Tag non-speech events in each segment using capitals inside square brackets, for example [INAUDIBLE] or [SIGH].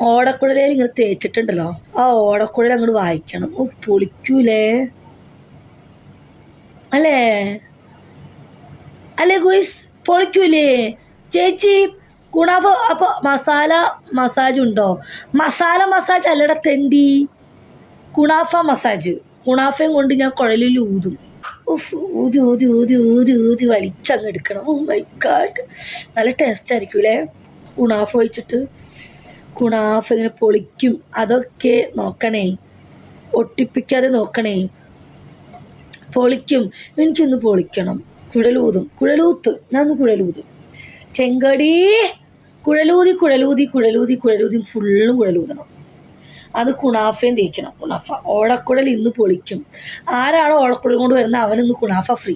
ഓടക്കുഴലയിൽ ഇങ്ങനെ തേച്ചിട്ടുണ്ടല്ലോ. ആ ഓടക്കുഴൽ അങ്ങോട്ട് വായിക്കണം. ഓ പൊളിക്കൂലേ. അല്ലേ? അല്ലേ ഗുയിസ്? പൊളിക്കൂലേ. ചേച്ചി ഗുണാഫ് അപ്പൊ മസാല മസാജ് ഉണ്ടോ? മസാല മസാജ് അല്ലട തെണ്ടി. Kunafa massage. കുണാഫയും കൊണ്ട് ഞാൻ കുഴലിൽ ഊതും. ഉഫ്, ഊതി ഊതി ഊതി ഊതി ഊതി വലിച്ചങ്ങ് എടുക്കണം. ഓ മൈ ഗാഡ് നല്ല ടേസ്റ്റ് ആയിരിക്കും അല്ലേ കുണാഫ് ഒഴിച്ചിട്ട്. കുണാഫ ഇങ്ങനെ പൊളിക്കും. അതൊക്കെ നോക്കണേ. ഒട്ടിപ്പിക്കാതെ നോക്കണേ. പൊളിക്കും. എനിക്കൊന്ന് പൊളിക്കണം. കുഴലൂതും. കുഴലൂത്ത്. ഞാൻ കുഴലൂതും. ചെങ്കടി. കുഴലൂതി കുഴലൂതി കുഴലൂതി കുഴലൂതി ഫുള്ളും കുഴലൂതണം. അത് കുണാഫയും തേക്കണം. കുണാഫ ഓടക്കുഴൽ ഇന്ന് പൊളിക്കും. ആരാണോ ഓടക്കുഴൽ കൊണ്ട് വരുന്നത് അവനിന്ന് കുണാഫ ഫ്രീ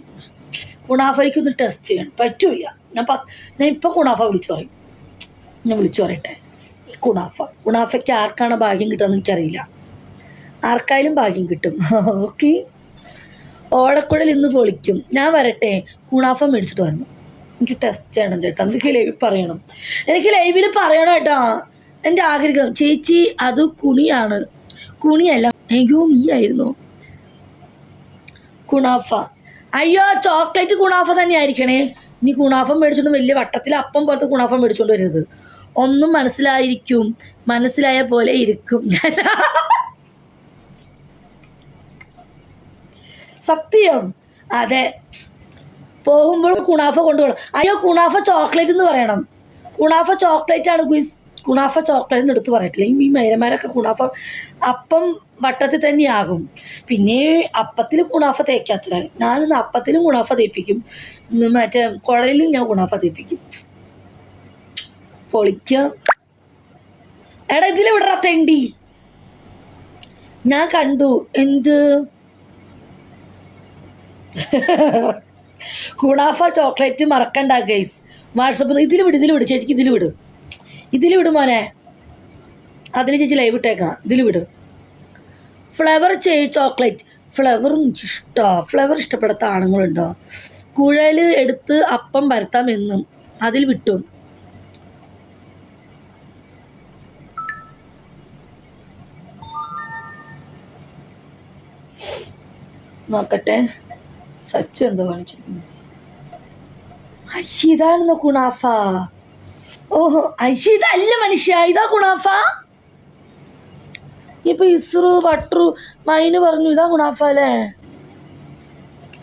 കുണാഫയ്ക്ക് ഒന്ന് ടെസ്റ്റ് ചെയ്യണം. പറ്റൂല ഞാൻ ഞാൻ ഇപ്പൊ കുണാഫ വിളിച്ചു പറയും. ഞാൻ വിളിച്ചു പറയട്ടെ. കുണാഫ കുണാഫയ്ക്ക് ആർക്കാണ് ഭാഗ്യം കിട്ടുമെന്ന് എനിക്കറിയില്ല. ആർക്കായാലും ഭാഗ്യം കിട്ടും. [LAUGHS] ഓക്കെ? ഓടക്കുഴൽ ഇന്ന് പൊളിക്കും. ഞാൻ വരട്ടെ. കുണാഫ മേടിച്ചിട്ട് വരണം. എനിക്ക് ടെസ്റ്റ് ചെയ്യണം ചേട്ടാ. എനിക്ക് ലൈവിൽ പറയണം? എനിക്ക് ലൈവിൽ പറയണം ചേട്ടാ എന്റെ ആഗ്രഹം. ചേച്ചി അത് കുണിയാണ്. കുണിയല്ല. അയ്യോ നീ ആയിരുന്നു കുണാഫ അയ്യോ ചോക്ലേറ്റ് കുണാഫ തന്നെ ആയിരിക്കണേ നീ കുണാഫം മേടിച്ചോണ്ട് വലിയ വട്ടത്തിൽ അപ്പം പോലത്തെ കുണാഫം മേടിച്ചോണ്ട് വരരുത്. ഒന്നും മനസ്സിലായിരിക്കും. മനസ്സിലായ പോലെ ഇരിക്കും. സത്യം. അതെ. പോകുമ്പോൾ കുണാഫ കൊണ്ടുപോകണം. അയ്യോ കുണാഫ ചോക്ലേറ്റ് എന്ന് പറയണം. കുണാഫ ചോക്ലേറ്റ് ആണ് ഗുയിസ്. കുണാഫ ചോക്ലേറ്റ് എടുത്ത് പറയട്ടില്ല ഈ മൈരന്മാരൊക്കെ കുണാഫ അപ്പം വട്ടത്തിൽ തന്നെയാകും പിന്നെ അപ്പത്തിൽ കുണാഫ തേക്കാത്തതാണ്. ഞാനിന്ന് അപ്പത്തിലും കുണാഫ തേപ്പിക്കും. മറ്റേ കുഴലിലും ഞാൻ കുണാഫ തേപ്പിക്കും. പൊളിക്ക. എടാ ഇതിൽ വിടറ തെണ്ടി ഞാൻ കണ്ടു. എന്ത്? കുണാഫ ചോക്ലേറ്റ് മറക്കണ്ട ഗൈസ് വാട്സപ്പ് ഇതിൽ വിട് ഇതിൽ വിട്. ചേച്ചിക്ക് ഇതിൽ വിട്. ഇതിൽ വിട് മോനെ. അതിൽ ചേച്ചി ലൈവ് ഇട്ടേക്കാം. ഇതിൽ വിട്. ഫ്ലവർ ചെയ് ചോക്ലേറ്റ്. ഫ്ലവർ ഇഷ്ടോ. ഫ്ലവർ ഇഷ്ടപ്പെടാത്ത ആണുങ്ങളുണ്ടോ? കുഴൽ എടുത്ത് അപ്പം പരത്താം എന്നും. അതിൽ വിട്ടു. നോക്കട്ടെ. സച്ചു എന്തോ കാണിച്ചിരിക്കുന്നു. അയ്യ ഇതാണെന്നോ കുണാഫ. ഓഹോ അയ്യ ഇതല്ല മനുഷ്യ ഇതാ കുണാഫ. ഇപ്പൊ ഇസ്രു ബട്രു മൈന് പറഞ്ഞു ഇതാ കുണാഫ അല്ലേ?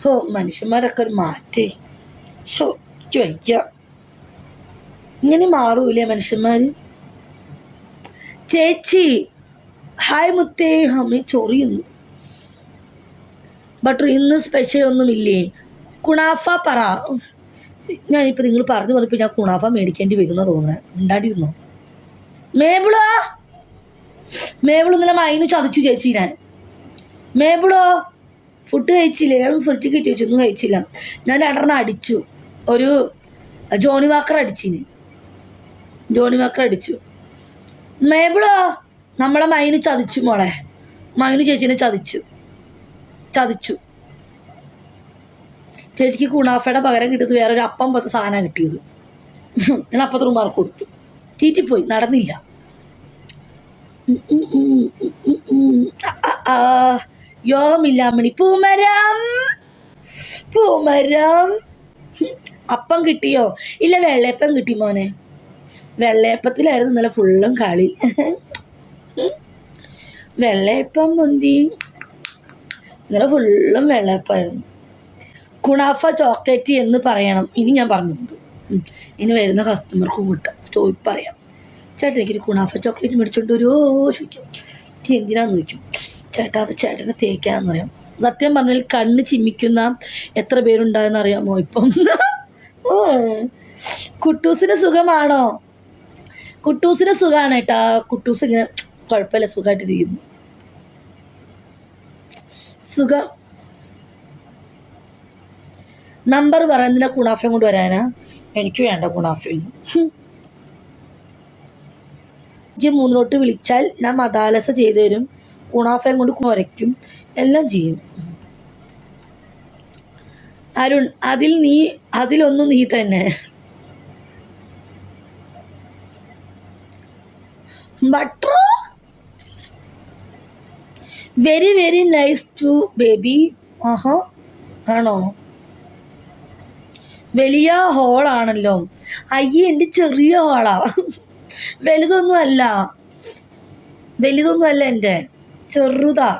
ഹോ മനുഷ്യന്മാരൊക്കെ ഒരു മാറ്റേ. ഷോ ഇങ്ങനെ മാറൂലേ മനുഷ്യന്മാര്? ചേച്ചി ഹായ് മുത്തേ ഹമ്മ ചൊറിയുന്നു. ബട്ടർ ഇന്ന് സ്പെഷ്യൽ ഒന്നുമില്ലേ? കുണാഫ പറ. ഞാനിപ്പോൾ നിങ്ങൾ പറഞ്ഞു പറഞ്ഞപ്പോൾ ഞാൻ കുണാഫ മേടിക്കേണ്ടി വരുന്ന തോന്നുന്നത് ഉണ്ടാണ്ടിരുന്നോ മേബിളോ? മേബിൾ ഇന്നലെ മൈന് ചതച്ചു ചേച്ചി ഞാൻ മേബിളോ? ഫുഡ് കഴിച്ചില്ലേ? ഞാൻ ഫ്രിഡ്ജ് കയറ്റി വെച്ചു. ഒന്നും കഴിച്ചില്ല. ഞാൻ രണ്ടെണ്ണം അടിച്ചു. ഒരു ജോണി വാക്കർ അടിച്ചിന്. ജോണി വാക്കർ അടിച്ചു. മേബിളോ? നമ്മളെ മൈന് ചതിച്ചു മോളെ. മൈനു ചേച്ചീനെ ചതിച്ചു. ചതിച്ചു. ചേച്ചിക്ക് കുണാഫയുടെ പകരം കിട്ടിയത് വേറൊരു അപ്പം പോലത്തെ സാധനം കിട്ടിയത്. ഞാൻ അപ്പത്തിന് മാർക്ക് കൊടുത്തു. ചീറ്റിപ്പോയി. നടന്നില്ല. യോമില്ലാമണി പൂമരം. പൂമരം. അപ്പം കിട്ടിയോ? ഇല്ല വെള്ളയപ്പം കിട്ടി മോനെ. വെള്ളയപ്പത്തിലായിരുന്നു ഇന്നലെ ഫുള്ളും കളി. വെള്ളയപ്പം മുന്തി. ഇന്നലെ ഫുള്ളും വെള്ളപ്പായിരുന്നു കുണാഫ ചോക്ലേറ്റ് എന്ന് പറയണം. ഇനി ഞാൻ പറഞ്ഞിട്ടുണ്ട് ഉം. ഇനി വരുന്ന കസ്റ്റമർക്ക് കൂട്ടാം. ചോദി പറയാം. ചേട്ടൻ എനിക്കൊരു കുണാഫ ചോക്ലേറ്റ് മേടിച്ചോണ്ട് ഒരു ചോദിക്കും. എന്തിനാന്ന് ചോദിക്കും. ചേട്ടാ അത് ചേട്ടനെ തേക്കാന്ന് പറയാം. സത്യം പറഞ്ഞാൽ കണ്ണ് ചിമ്മിക്കുന്ന എത്ര പേരുണ്ടായെന്ന് അറിയാമോ ഇപ്പം. കുട്ടൂസിന് സുഖമാണോ? കുട്ടൂസിന് സുഖമാണ് ഏട്ടാ കുട്ടൂസ് ഇങ്ങനെ കുഴപ്പമില്ല സുഖമായിട്ടിരിക്കുന്നു സുഖം. നമ്പർ പറയുന്നതിനെ കുണാഫയും കൊണ്ട് വരാനാ? എനിക്ക് വേണ്ട കുണാഫയും ഇജ്ജ് മൂന്നിലോട്ട് വിളിച്ചാൽ ഞാൻ മതാലസ ചെയ്തു തരും. കുണാഫയും കൊണ്ട് കുരയ്ക്കും എല്ലാം ചെയ്യും. അരുൺ അതിൽ നീ അതിലൊന്നും നീ തന്നെ. Butter very very nice to baby ആഹാ. ആണോ? വലിയ ഹോളാണല്ലോ അയ്യേ എന്റെ ചെറിയ ഹോളാ വലുതൊന്നും അല്ല വലുതൊന്നും അല്ല എന്റെ ചെറുതാ.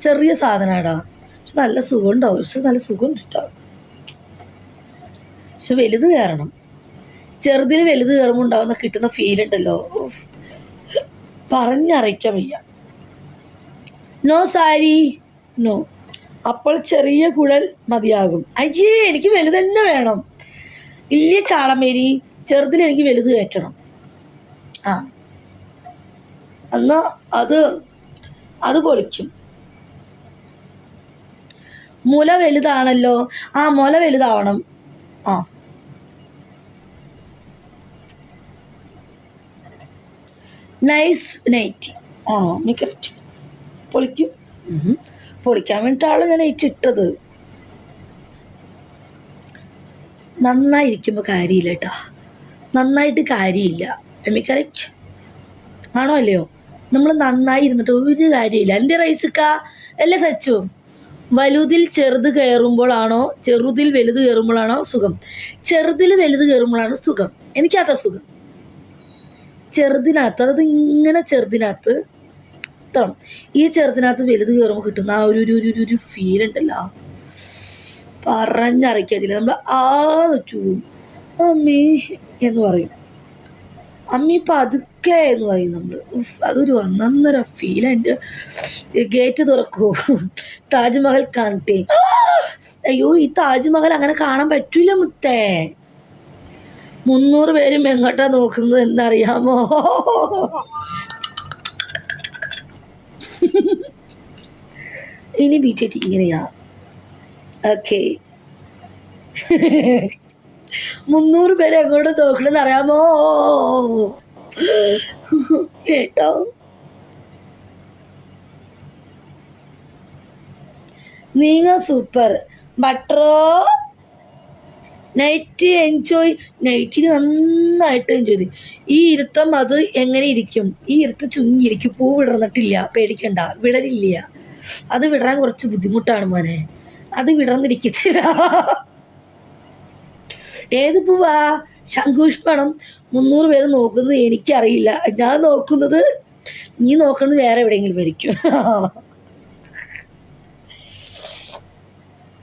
ചെറിയ സാധനമാടാ പക്ഷെ നല്ല സുഖം ഉണ്ടാവും പക്ഷെ നല്ല സുഖം കേട്ടോ പക്ഷെ വലുത് കയറണം. ചെറുതിൽ വലുത് കയറുമ്പോൾ ഉണ്ടാവുന്ന കിട്ടുന്ന ഫീൽ ഉണ്ടല്ലോ. പറഞ്ഞറിയിക്കാൻ വയ്യ. നോ സാരി. നോ അപ്പോൾ ചെറിയ കുഴൽ മതിയാകും. അയ്യേ എനിക്ക് വലുത് തന്നെ വേണം. വലിയ ചാളമേരി ചെറുതിൽ എനിക്ക് വലുത് കയറ്റണം. ആ. എന്നാ അത് അത് പൊളിക്കും. മുല വലുതാണല്ലോ. ആ മുല വലുതാവണം. ആ. നൈസ് നൈറ്റ് ആ നീ കറക്റ്റ് പൊളിക്കും. പൊളിക്കാൻ വേണ്ടിയിട്ടാണ് ഞാൻ ഏറ്റിട്ടത് ഇട്ടത് നന്നായിരിക്കുമ്പോൾ കാര്യമില്ല കേട്ടോ. നന്നായിട്ട് കാര്യമില്ല. കറക്റ്റ് ആണോ അല്ലയോ? നമ്മൾ നന്നായി ഇരുന്നിട്ട് ഒരു കാര്യമില്ല. എന്റെ റൈസിക്ക? അല്ലേ സച്ചു? വലുതിൽ ചെറുത് കയറുമ്പോഴാണോ ചെറുതിൽ വലുത് കയറുമ്പോഴാണോ സുഖം? ചെറുതിൽ വലുത് കയറുമ്പോഴാണ് സുഖം. എനിക്കാത്ത സുഖം. ചെറുതിനകത്ത് അതായത് ഇങ്ങനെ ചെറുതിനകത്ത് ഇത്ര ഈ ചെറുതിനകത്ത് വലുത് കയറുമ്പോൾ കിട്ടുന്ന ആ ഒരു ഒരു ഒരു ഒരു ഫീൽ ഉണ്ടല്ലോ. പറഞ്ഞറിയിക്കാതില്ല നമ്മൾ ആ വെച്ചു അമ്മേ എന്ന് പറയും. അമ്മി പതുക്കെ എന്ന് പറയും നമ്മൾ അതൊരു ഒന്നൊന്നര ഫീൽ എന്റെ ഗേറ്റ് തുറക്കൂ താജ്മഹൽ കാണട്ടെ. അയ്യോ ഈ താജ്മഹൽ അങ്ങനെ കാണാൻ പറ്റൂല മുത്തേ. മുന്നൂറ് പേരും എങ്ങോട്ടാ നോക്കുന്നത് എന്നറിയാമോ? ഇനി ബി ചേച്ചി ഇങ്ങനെയാ. ഓക്കെ. മുന്നൂറ് പേര് എങ്ങോട്ട് നോക്കണെന്ന് അറിയാമോ? കേട്ടോ. നീങ്ങ സൂപ്പർ. ബട്ടറോ? നൈറ്റ് എൻജോയ് നൈറ്റിന് നന്നായിട്ട് എൻജോയ് ചെയ്തു. ഈ ഇരുത്തം അത് എങ്ങനെ ഇരിക്കും? ഈ ഇരുത്തം ചുങ്ങിയിരിക്കും. പൂ വിടർന്നിട്ടില്ല പേടിക്കണ്ട വിടരില്ല അത് വിടരാൻ കുറച്ച് ബുദ്ധിമുട്ടാണ് മോനെ. അത് വിടർന്നിരിക്കത്തില്ല. ഏത് പൂവാ? ശംഖുഷ്പണം മുന്നൂറ് പേര് നോക്കുന്നത് എനിക്കറിയില്ല. ഞാൻ നോക്കുന്നത് നീ നോക്കുന്നത് വേറെ എവിടെയെങ്കിലും ആയിരിക്കും.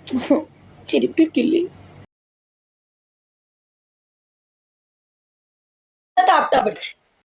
[LAUGHS] ചിരിപ്പിക്കില്ലേ? ताकता बड़ी